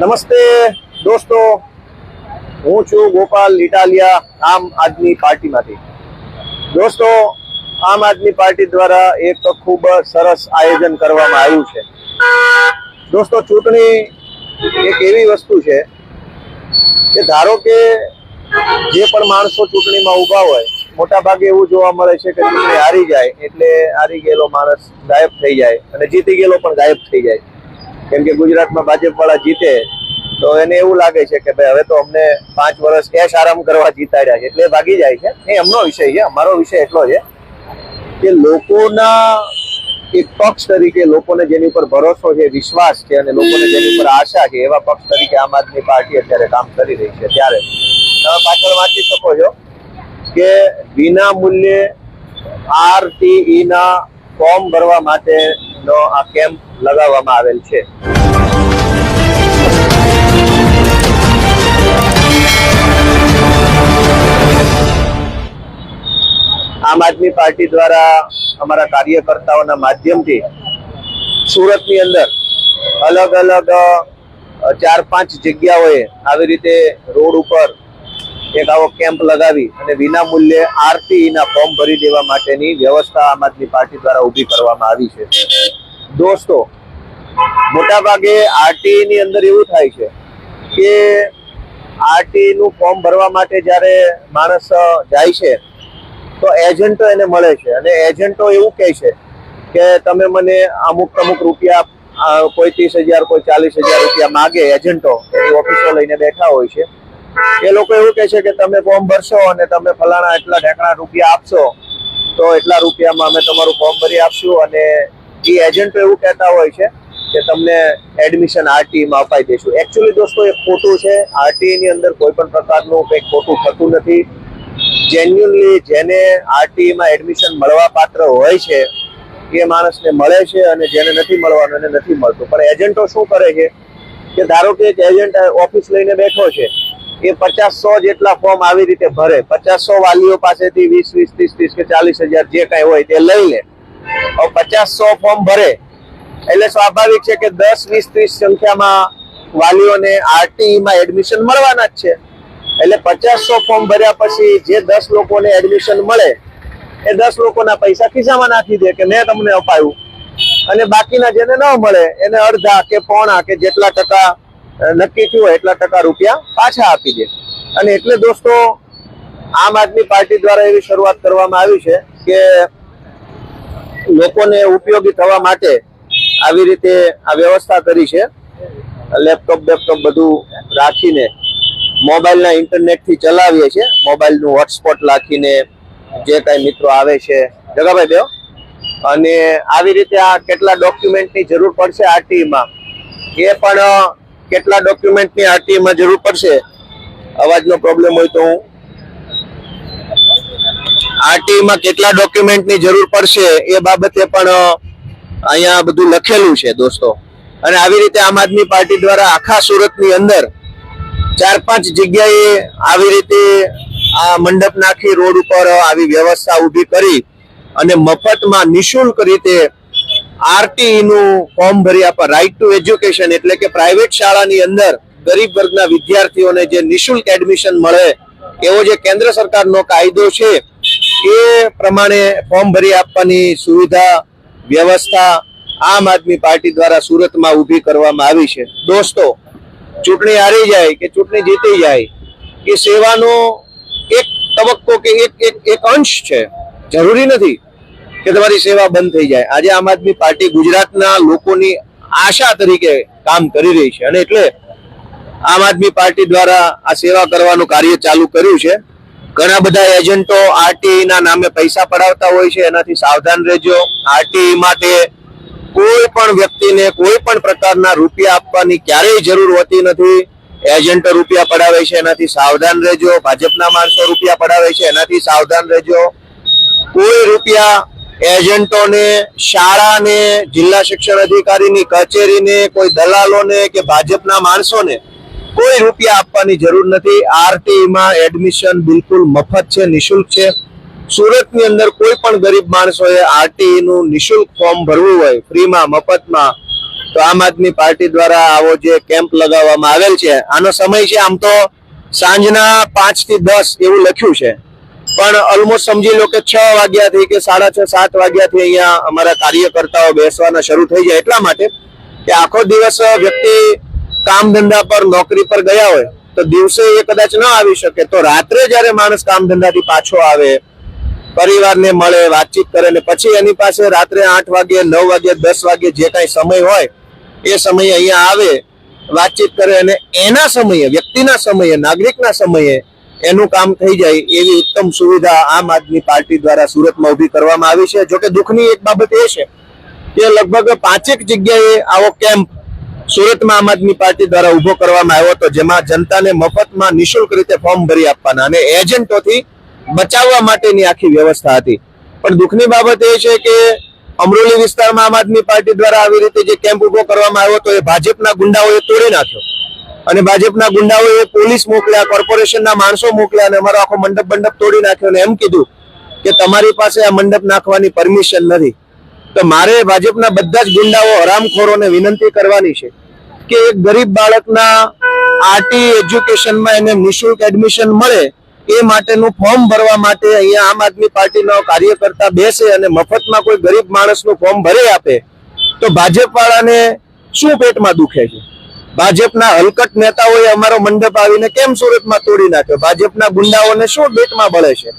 નમસ્તે દોસ્તો. હું છું ગોપાલ ઇટાલિયા આમ આદમી પાર્ટીમાંથી. દોસ્તો, આમ આદમી પાર્ટી દ્વારા એક ખૂબ સરસ આયોજન કરવામાં આવ્યું છે. દોસ્તો, ચૂંટણી એક એવી વસ્તુ છે કે ધારો કે જે પણ માણસો ચૂંટણીમાં ઊભા હોય મોટા ભાગે એવું જોવા મળે છે કે ચૂંટણી હારી જાય, એટલે હારી ગયેલો માણસ ગાયબ થઈ જાય અને જીતી ગયેલો પણ ગાયબ થઈ જાય. કેમ કે ગુજરાતમાં ભાજપ વાળા જીતે, તો એને એવું લાગે છે કે ભાઈ હવે તો અમને પાંચ વર્ષ કેશ આરામ કરવા જીતાડ્યા છે. એટલે ભાગી જાય છે. એ એમનો વિષય છે, અમારો વિષય એટલો છે કે લોકોના એક પક્ષ તરીકે લોકોને જેની ઉપર ભરોસો છે, વિશ્વાસ છે અને લોકોને જેની ઉપર આશા છે, એવા પક્ષ તરીકે આમ આદમી પાર્ટી અત્યારે કામ કરી રહી છે. ત્યારે તમે પાછળ વાંચી શકો છો કે વિના મૂલ્યે આરટીઈના ફોર્મ ભરવા માટેનો આ કેમ્પ લગાવવામાં આવેલ છે. આમ આદમી પાર્ટી દ્વારા અમારા કાર્યકર્તાઓના માધ્યમથી સુરતની અંદર અલગ અલગ ચાર પાંચ જગ્યાઓએ આવી રીતે રોડ ઉપર એક આવો કેમ્પ લગાવી અને વિના મૂલ્યે આરટીઈના ફોર્મ ભરી દેવા માટેની વ્યવસ્થા આમ આદમી પાર્ટી દ્વારા ઊભી કરવામાં આવી છે. દોસ્તો મોટા ભાગે આરટીઈ ની અંદર એવું થાય છે કે આરટીઈ નું ફોર્મ ભરવા માટે જ્યારે માણસ જાય છે, તો એજન્ટો એને મળે છે. અને એજન્ટો એવું કહે છે કે તમે મને અમુક અમુક રૂપિયા કોઈ ત્રીસ હજાર, કોઈ ચાલીસ હજાર રૂપિયા માગે એજન્ટો એની ઓફિસો લઈને બેઠા હોય છે. એ લોકો એવું કહે છે કે તમે ફોર્મ ભરશો અને તમે ફલાણા એટલા ઢેકણા રૂપિયા આપશો, તો એટલા રૂપિયામાં અમે તમારું ફોર્મ ભરી આપશું અને એ એજન્ટો એવું કહેતા હોય છે કે તમને એડમિશન આરટીમાં અપાઈ દઈશું. એકચ્યુઅલી દોસ્તો એ ખોટું છે. આરટીઈની અંદર કોઈ પણ પ્રકારનું કંઈ ખોટું થતું નથી. જેન્યુનલી જેને આરટીઈમાં એડમિશન મળવા પાત્ર હોય છે, એ માણસને મળે છે અને જેને નથી મળવાનું એને નથી મળતું. પણ એજન્ટો શું કરે છે? કે ધારો કે એક એજન્ટ ઓફિસ લઈને બેઠો છે, એ પચાસ સો જેટલા ફોર્મ આવી રીતે ભરે. પચાસ સો વાલીઓ પાસેથી વીસ વીસ, ત્રીસ ત્રીસ કે ચાલીસ હજાર જે કાંઈ હોય તે લઈ લે. પચાસ સો ફોર્મ ભરે. એટલે સ્વાભાવિક છે કે દસ, વીસ, ત્રીસ સંખ્યામાં વાલીઓને આરટીઈમાં એડમિશન મળવાના જ છે. એટલે પચાસ સો ફોર્મ ભર્યા પછી જે દસ લોકોને એડમિશન મળે, એ દસ લોકોના પૈસા ખિસ્સામાં નાખી દે કે મેં તમને અપાયું. અને બાકીના જેને ન મળે, એને અડધા કે પોણા કે જેટલા ટકા નક્કી થયું હોય એટલા ટકા રૂપિયા પાછા આપી દે. અને એટલે દોસ્તો, આમ આદમી પાર્ટી દ્વારા એવી શરૂઆત કરવામાં આવી છે કે લોકોને ઉપયોગી થવા માટે આવી રીતે આ વ્યવસ્થા કરી છે. લેપટોપ, બેપટોપ બધું રાખીને મોબાઈલના ઇન્ટરનેટથી ચલાવીએ છીએ. મોબાઈલનું હોટસ્પોટ રાખીને જે કાંઈ મિત્રો આવે છે. જગાભાઈ બેહો અને આવી રીતે આ કેટલા ડોક્યુમેન્ટની જરૂર પડશે આરટીઈમાં એ પણ કેટલા ડોક્યુમેન્ટની આરટીઈમાં જરૂર પડશે? અવાજનો પ્રોબ્લેમ હોય તો હું RTE માં કેટલા ડોક્યુમેન્ટની જરૂર પડશે એ બાબતે પણ અહીંયા બધું લખેલું છે દોસ્તો. અને આવી રીતે આમ આદમી પાર્ટી દ્વારા આખા સુરતની અંદર ચાર પાંચ જગ્યાએ આવી રીતે આ મંડપ નાખી રોડ ઉપર આવી વ્યવસ્થા ઊભી કરી અને મફતમાં નિશુલ્ક રીતે આરટીઈનું ફોર્મ ભરી આપવા રાઈટ ટુ એજ્યુકેશન એટલે કે પ્રાઇવેટ શાળાની અંદર ગરીબ વર્ગના વિદ્યાર્થીઓને જે નિઃશુલ્ક એડમિશન મળે એવો જે કેન્દ્ર સરકારનો કાયદો છે એ પ્રમાણે ફોર્મ ભરી આપવાની સુવિધા, વ્યવસ્થા આમ આદમી પાર્ટી દ્વારા સુરતમાં ઊભી કરવામાં આવી છે. દોસ્તો, ચૂંટણી હારી જાય કે ચૂંટણી જીતી જાય, એ સેવાનો એક તબક્કો કે એક એક એક અંશ છે. જરૂરી નથી કે તમારી સેવા બંધ થઈ જાય. આજે આમ આદમી પાર્ટી ગુજરાતના લોકોની આશા તરીકે કામ કરી રહી છે. અને એટલે આમ આદમી પાર્ટી દ્વારા આ સેવા કરવાનું કાર્ય ચાલુ કર્યું છે. ઘણા બધા એજન્ટો આરટીઈ ના નામે પૈસા પડાવતા હોય છે, એનાથી સાવધાન રહેજો. આરટીઈ માટે કોઈ પણ વ્યક્તિને કોઈ પણ પ્રકારના રૂપિયા આપવાની ક્યારેય જરૂર હોતી નથી. એજન્ટો રૂપિયા પડાવે છે, એનાથી સાવધાન રહેજો. ભાજપના માણસો રૂપિયા પડાવે છે, એનાથી સાવધાન રહેજો. કોઈ રૂપિયા એજન્ટોને, શાળાને, જિલ્લા શિક્ષણ અધિકારીની કચેરીને, કોઈ દલાલોને કે ભાજપના માણસોને કોઈ રૂપિયા આપવાની જરૂર નથી. આરટીઈમાં એડમિશન બિલકુલ મફત છે, નિઃશુલ્ક છે. સુરતની અંદર કોઈ પણ ગરીબ માણસોએ આરટીઈનું નિઃશુલ્ક ફોર્મ ભરવું હોય, ફ્રીમાં, મફતમાં, તો આમ આદમી પાર્ટી દ્વારા આવો જે કેમ્પ લગાવવામાં આવેલ છે, આનો સમય છે આમ તો સાંજના પાંચથી દસ એવું લખ્યું છે. પણ ઓલમોસ્ટ સમજી લો કે છ વાગ્યાથી કે સાડા છ, સાત વાગ્યાથી અહીંયા અમારા કાર્યકર્તાઓ બેસવાના શરૂ થઈ જાય એટલા માટે કે આખો દિવસ વ્યક્તિ કામ ધંધા પર, નોકરી પર ગયા હોય, તો દિવસે એ કદાચ ન આવી શકે. તો રાત્રે જ્યારે માણસ કામ ધંધાથી પાછો આવે, પરિવારને મળે, વાતચીત કરે ને પછી એની પાસે રાત્રે આઠ વાગે નવ વાગે દસ વાગે જે કાંઈ સમય હોય, એ સમયે અહીંયા આવે, વાતચીત કરે અને એના સમયે, વ્યક્તિના સમયે, નાગરિકના સમયે એનું કામ થઈ જાય એવી ઉત્તમ સુવિધા આમ આદમી પાર્ટી દ્વારા સુરતમાં ઊભી કરવામાં આવી છે. જોકે દુઃખની એક બાબત એ છે કે લગભગ પાંચેક જગ્યાએ આવો કેમ્પ સુરતમાં આમ આદમી પાર્ટી દ્વારા ઊભો કરવામાં આવ્યો હતો, જેમાં જનતાને મફતમાં નિશુલ્ક રીતે ફોર્મ ભરી આપવાના અને એજન્ટોથી બચાવવા માટેની આખી વ્યવસ્થા હતી. પણ દુઃખની બાબત એ છે કે અમરોલી વિસ્તારમાં આમ આદમી પાર્ટી દ્વારા આવી રીતે જે કેમ્પ ઊભો કરવામાં આવ્યો હતો, એ ભાજપના ગુંડાઓએ તોડી નાખ્યો. અને ભાજપના ગુંડાઓએ પોલીસ મોકલ્યા, કોર્પોરેશનના માણસો મોકલ્યા અને અમારો આખો મંડપ મંડપ તોડી નાખ્યો અને એમ કીધું કે તમારી પાસે આ મંડપ નાખવાની પરમિશન નથી. તો મારે ભાજપના બધા જ ગુંડાઓ હરામખોરોને વિનંતી કરવાની છે કે એક ગરીબ બાળકના આરટી એજ્યુકેશનમાં એને નિશુલ્ક એડમિશન મળે એ માટેનું ફોર્મ ભરવા માટે અહીંયા આમ આદમી પાર્ટીનો કાર્યકર્તા બેસે અને મફતમાં કોઈ ગરીબ માણસનું ફોર્મ ભરી આપે, તો ભાજપવાળાને શું પેટમાં દુખે છે? ભાજપના હલકટ નેતાઓએ અમારો મંડપ આવીને કેમ સુરતમાં તોડી નાખ્યો? ભાજપના ગુંડાઓને શું પેટમાં બળે છે?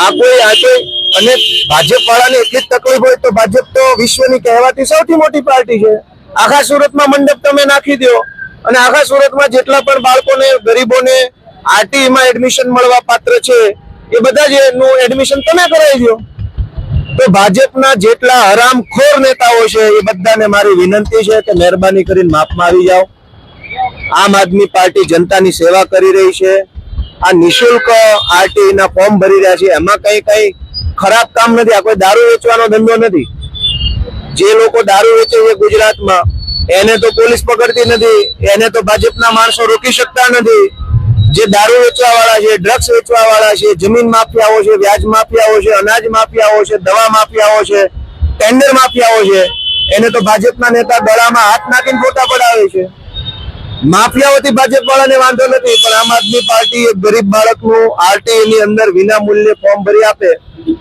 આ કોઈ આ કોઈ અને ભાજપ વાળાને એટલી જ તકલીફ હોય તો ભાજપ તો વિશ્વની કહેવાતી સૌથી મોટી પાર્ટી છે. આખા સુરતમાં મંડપ તમે નાખી દો અને આખા સુરતમાં જેટલા પણ બાળકોને, ગરીબોને આરટીમાં એડમિશન મળવા પાત્ર છે, એ બધા જ એનું એડમિશન તમે કરાવી દો. તો ભાજપના જેટલા હરામખોર નેતાઓ છે, એ બધાને મારી વિનંતી છે કે મહેરબાની કરીને માફમાં આવી જાઓ. આમ આદમી પાર્ટી જનતાની સેવા કરી રહી છે. આ નિશુલ્ક આરટીઈના ફોર્મ ભરી રહ્યા છે. એમાં કઈ કઈ ખરાબ કામ નથી. આ કોઈ દારૂ વેચવાનો ધંધો નથી. જે લોકો દારૂ વેચે છે ગુજરાતમાં, એને તો પોલીસ પકડતી નથી, એને તો ભાજપના માણસો રોકી શકતા નથી. જે દારૂ વેચવા વાળા છે ડ્રગ્સ વેચવા વાળા છે, જમીન માફિયાઓ છે, વ્યાજ માફિયાઓ છે, અનાજ માફિયાઓ છે, દવા માફિયાઓ છે ટેન્ડર માફિયાઓ છે, એને તો ભાજપના નેતા ગળામાં હાથ નાખીને ફોટા પડાવે છે. માફિયાઓથી ભાજપ વાળાને વાંધો નથી, પણ આમ આદમી પાર્ટી એક ગરીબ બાળકનું આરટીઆઈ ની અંદર વિના મૂલ્યે ફોર્મ ભરી આપે,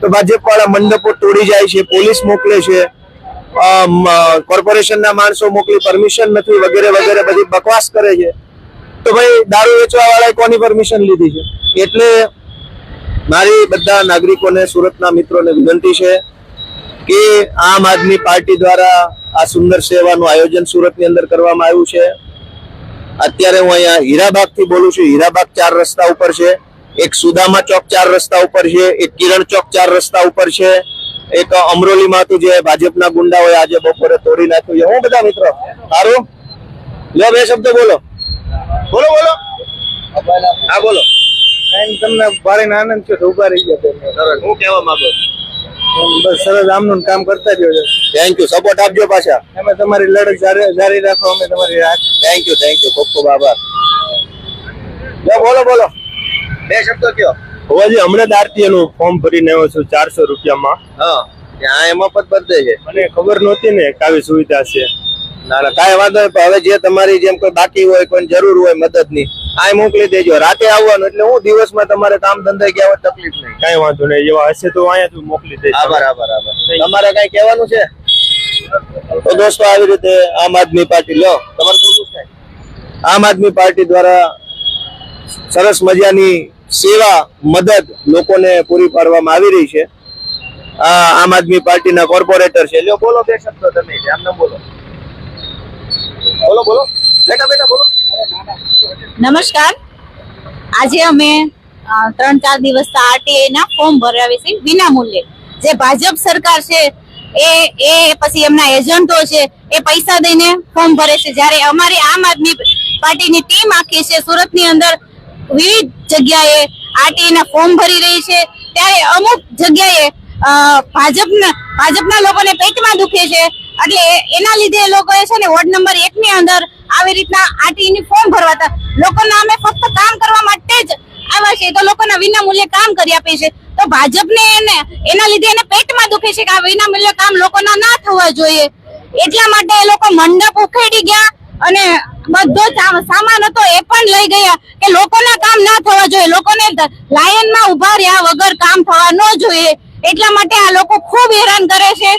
તો ભાજપ વાળા મંડપો તોડી જાય છે, પોલીસ મોકલે છે. કોર્પોરેશનના માણસો મોકલી પરમિશન નથી, વગેરે વગેરે બધી બકવાસ કરે છે. તો ભાઈ, દારૂ વેચવા વાળાએ કોની પરમિશન લીધી છે? એટલે મારી બધા નાગરિકોને, સુરતના મિત્રોને વિનંતી છે કે આમ આદમી પાર્ટી દ્વારા આ સુંદર સેવાનું આયોજન સુરતની અંદર કરવામાં આવ્યું છે. અત્યારે હું અહીંયા હીરાબાગથી બોલું છું. હીરાબાગ ચાર રસ્તા ઉપર છે. એક સુદામા ચોક ચાર રસ્તા ઉપર છે. એક કિરણ ચોક ચાર રસ્તા ઉપર છે. એક અમરોલી માંથી જે ભાજપના ગુંડાઓએ આજે બપોરે તોડી નાખ્યું છે. હું બધા મિત્રો? સારું લો બે શબ્દ બોલો. બોલો બોલો. હા બોલો. તમને ભારે આનંદ છે ઊભા રહી ગયા હું કહેવા માંગુ? બસ સરસ આમનું કામ કરતા રહ્યો છે. થેન્ક યુ સપોર્ટ આપજો પાછા. અમે તમારી લડત જારી રાખો અમે તમારી થેન્ક યુ થેન્ક યુ ખૂબ ખૂબ આભાર. બોલો બોલો. બે શબ્દો કયો? હોવાજી હમણાં જ આરટીએ નું ફોર્મ ભરીને આવ્યો છું ચારસો રૂપિયામાં. હા ત્યાં એમાં પણ બધે છે. મને ખબર નહોતી ને કે આવી સુવિધા છે. ના ના કાંઈ વાંધો નહીં પણ હવે જે તમારી જેમ કોઈ બાકી હોય કોઈ જરૂર હોય મદદની આ મોકલી દેજો. રાતે આવવાનું એટલે હું દિવસમાં તમારે કામ ધંધે ગયા હોય તકલીફ નહીં. કઈ વાંધો નહીં એવા હશે તો અહીંયા તું મોકલી દેજો આભાર આભાર આભાર. તમારે કઈ કહેવાનું છે? તો દોસ્તો આવી રીતે આમ આદમી પાર્ટી લો તમારે આમ આદમી પાર્ટી દ્વારા સરસ મજાની સેવા, મદદ લોકોને પૂરી પાડવામાં આવી રહી છે. આમ આદમી પાર્ટીના કોર્પોરેટર છે. લ્યો, બોલો બોલો. બોલો બોલો. બેટા બેટા, બોલો. નમસ્કાર. આજે અમે ત્રણ, ચાર દિવસ આરટીઆઈ ના ફોર્મ ભરાવી છે વિના મૂલ્યે. જે ભાજપ સરકાર છે, એ એ પછી એમના એજન્ટો છે, એ પૈસા દઈને ફોર્મ ભરે છે. જ્યારે અમારી આમ આદમી પાર્ટીની ટીમ આખી છે, સુરતની અંદર વિવિધ જગ્યાએ આરટીઈના ફોર્મ ભરી રહી છે. ત્યારે અમુક જગ્યાએ ભાજપના ભાજપના લોકોને પેટમાં દુખે છે. એટલે એના લીધે એ લોકોએ છે ને વોર્ડ નંબર એકની અંદર આવી રીતના આરટીઈની ફોર્મ ભરવાતા લોકોના અમે ફક્ત કામ કરવા માટે જ આવ્યા છે તો લોકોના વિના મૂલ્યે કામ કરી આપે છે. તો ભાજપને એને, એના લીધે એને પેટમાં દુખે છે કે આ વિના મૂલ્યે કામ લોકોના ના થવા જોઈએ. એટલા માટે એ લોકો મંડપ ઉખેડી ગયા અને બધો સામાન હતો, એ પણ લઈ ગયા કે લોકોના કામ ના થવા જોઈએ. લોકોને લાયનમાં ઊભા રહ્યા વગર કામ થવા ન જોઈએ. એટલા માટે આ લોકો ખૂબ હેરાન કરે છે.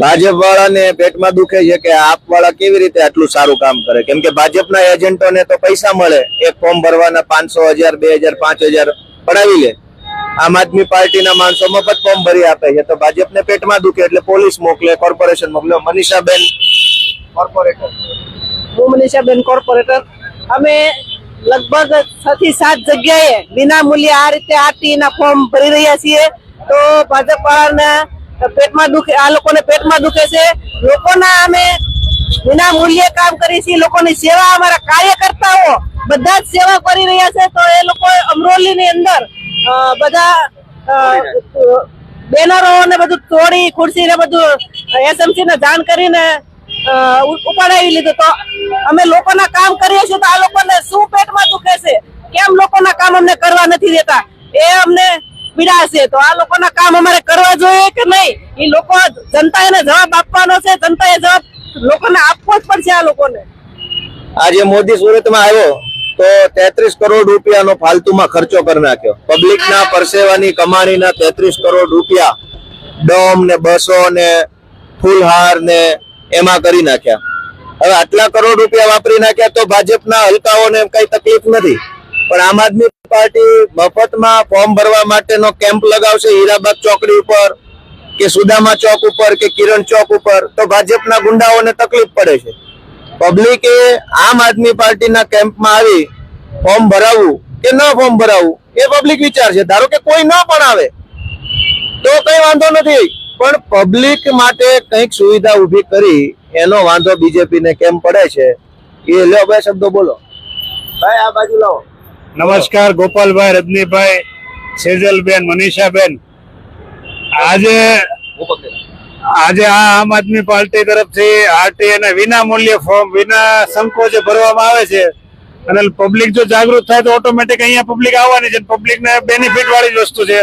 ભાજપ વાળાને પેટમાં દુખે છે કે આપ વાળા કેવી રીતે આટલું સારું કામ કરે? કેમ કે ભાજપના એજન્ટોને તો પૈસા મળે. એક ફોર્મ ભરવાના પાંચસો હજાર, બે હજાર, પાંચ હજાર પડાવી લે. આમ આદમી પાર્ટીના માણસો મફત ફોર્મ ભરી આપે છે. તો ભાજપને પેટમાં દુખે એટલે પોલીસ મોકલે, કોર્પોરેશન મોકલે. મનીષાબેન કોર્પોરેટર હું મનીષાબેન કોર્પોરેટર અમે લગભગ છ થી સાત જગ્યાએ વિના મૂલ્યે આ રીતે આરટી ના ફોર્મ ભરી રહ્યા છીએ. તો ભાજપ વાળાના પેટમાં દુખે, આ લોકોને પેટમાં દુખે છે. લોકોના અમે વિના મૂલ્યે કામ કરીએ છીએ. લોકોની સેવા અમારા કાર્યકર્તાઓ બધા જ સેવા કરી રહ્યા છે. તો એ લોકો અમરોલીની અંદર બધા બેનરો ને બધું તોડી ખુરશી ને બધું એસએમસી ને જાણ કરીને ઉપાડાવી લીધો તો અમે લોકોના કામ કરીએ છીએ તો આ લોકોને શું પેટમાં દુખે છે? કેમ લોકોના કામ અમને કરવા નથી દેતા? એ અમને પીડા છે તો આ લોકોના કામ અમારે કરવા જોઈએ કે નહીં? એ લોકો જનતા એને જવાબ આપવાનો છે. જનતાએ જવાબ લોકોને આપવો જ પડશે આ લોકોને. આજે મોદી સુરતમાં આવ્યો તો તેત્રીસ કરોડ રૂપિયાનો ફાલતુમાં ખર્ચો કરી નાખ્યો. પબ્લિકના પરસેવાની કમાણીના તેત્રીસ કરોડ રૂપિયા ડોમ ને બસો ને ફૂલહાર ને એમાં કરી નાખ્યા. હવે આટલા કરોડ રૂપિયા વાપરી નાખ્યા તો ભાજપના હલકાઓને કઈ તકલીફ નથી. પણ આમ આદમી પાર્ટી મફતમાં ફોર્મ ભરવા માટેનો કેમ્પ લગાવશે હીરાબાગ ચોકડી ઉપર કે સુદામા ચોક ઉપર કે કિરણ ચોક ઉપર તો ભાજપના ગુંડાઓને તકલીફ પડે છે. પબ્લિકે આમ આદમી પાર્ટીના કેમ્પમાં આવી ફોર્મ ભરાવવું કે ન ફોર્મ ભરાવવું એ પબ્લિક વિચાર છે ધારો કે કોઈ ન પણ આવે તો કઈ વાંધો નથી. પણ પબ્લિક માટે કંઈક સુવિધા ઊભી કરી, એનો વાંધો બીજેપી ને કેમ પડે છે? એ લ્યો બે શબ્દો બોલો. ભાઈ, આ બાજુ લાવો. નમસ્કાર, ગોપાલભાઈ, રજનીભાઈ, સેજલબેન, મનીષાબેન. આજે આજે આ આમ આદમી પાર્ટી તરફથી આરટી અને વિના મૂલ્ય ફોર્મ વિના સંકોચે ભરવામાં આવે છે. અને પબ્લિક જો જાગૃત થાય તો ઓટોમેટિક અહીંયા પબ્લિક આવવાની છે પબ્લિક ને બેનિફિટ વાળી વસ્તુ છે.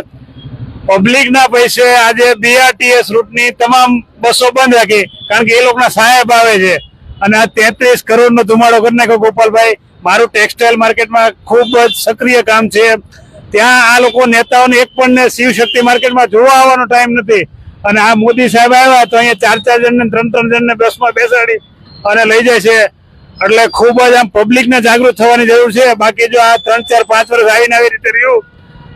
પબ્લિક ના પૈસે આજે બીઆરટીએસ રૂટની તમામ બસો બંધ રાખી, કારણ કે એ લોકોના સાહેબ આવે છે. અને આ તેત્રીસ કરોડ નો ધુમાડો કરી નાખ્યો ગોપાલભાઈ. મારું ટેક્સટાઇલ માર્કેટમાં ખૂબ જ સક્રિય કામ છે. ત્યાં આ લોકો નેતાઓને એક પણ ને શિવ માર્કેટમાં જોવા આવવાનો ટાઈમ નથી. અને આ મોદી સાહેબ આવ્યા તો અહીંયા ચાર ચાર જણને, ત્રણ ત્રણ જણને બસમાં બેસાડી અને લઈ જાય છે. એટલે ખૂબ જ આમ પબ્લિકને જાગૃત થવાની જરૂર છે. બાકી જો આ ત્રણ ચાર પાંચ વર્ષ આવીને આવી રીતે રહ્યું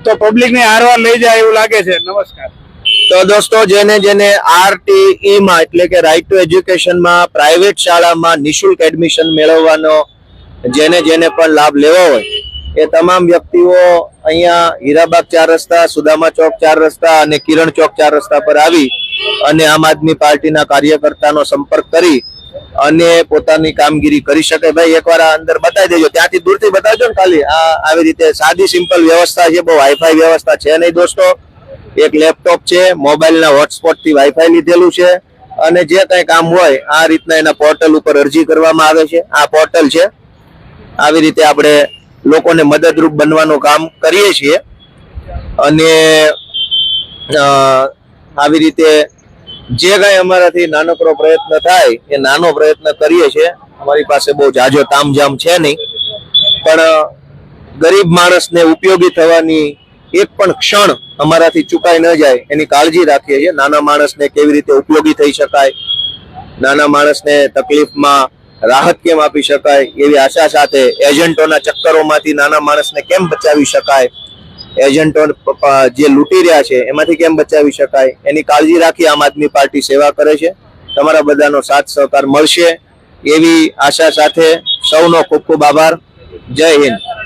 તો પબ્લિક ને હારવાર લઈ જાય એવું લાગે છે. નમસ્કાર. તો દોસ્તો, જેને જેને આરટીઈ માં, એટલે કે રાઈટ ટુ એજ્યુકેશનમાં પ્રાઇવેટ શાળામાં નિઃશુલ્ક એડમિશન મેળવવાનો જેને જેને પણ લાભ લેવો હોય, એ તમામ વ્યક્તિઓ અહીંયા હીરાબાગ ચાર રસ્તા, સુદામા ચોક ચાર રસ્તા અને કિરણ ચોક ચાર રસ્તા પર આવી અને આમ આદમી પાર્ટીના કાર્યકર્તાનો સંપર્ક કરી અને પોતાની કામગીરી કરી શકે. ભાઈ, એકવાર આ અંદર બતાવી દેજો. ત્યાંથી દૂરથી બતાવજો ને ખાલી. આ આવી રીતે સાદી સિમ્પલ વ્યવસ્થા છે. બહુ વાઈફાઈ વ્યવસ્થા છે નહીં દોસ્તો. એક લેપટોપ છે મોબાઈલના હોટસ્પોટથી વાઈફાઈ લીધેલું છે. અને જે કંઈ કામ હોય, આ રીતના એના પોર્ટલ ઉપર અરજી કરવામાં આવે છે. આ પોર્ટલ છે. આવી રીતે આપણે લોકોને મદદરૂપ બનવાનું કામ કરીએ છીએ. અને આવી રીતે જે કઈ અમારાથી નાનકડો પ્રયત્ન થાય, એ નાનો પ્રયત્ન કરીએ છીએ. અમારી પાસે બહુ જાજો તામઝામ છે નહીં. પણ ગરીબ માણસને ઉપયોગી થવાની એક પણ ક્ષણ અમારાથી ચૂકાઈ ન જાય, એની કાળજી રાખીએ છીએ. નાના માણસને કેવી રીતે ઉપયોગી થઈ શકાય, નાના માણસને તકલીફમાં રાહત કેમ આપી શકાય, એવી આશા સાથે એજન્ટોના ચક્કરોમાંથી નાના માણસને કેમ બચાવી શકાય એજન્ટો જે લૂંટી રહ્યા છે, એમાંથી કેમ બચાવી શકાય? એની કાળજી રાખી આમ આદમી પાર્ટી સેવા કરે છે. તમારા બધાનો સાથ સહકાર મળશે. એવી આશા સાથે સૌનો ખૂબ ખૂબ આભાર. જય હિન્દ.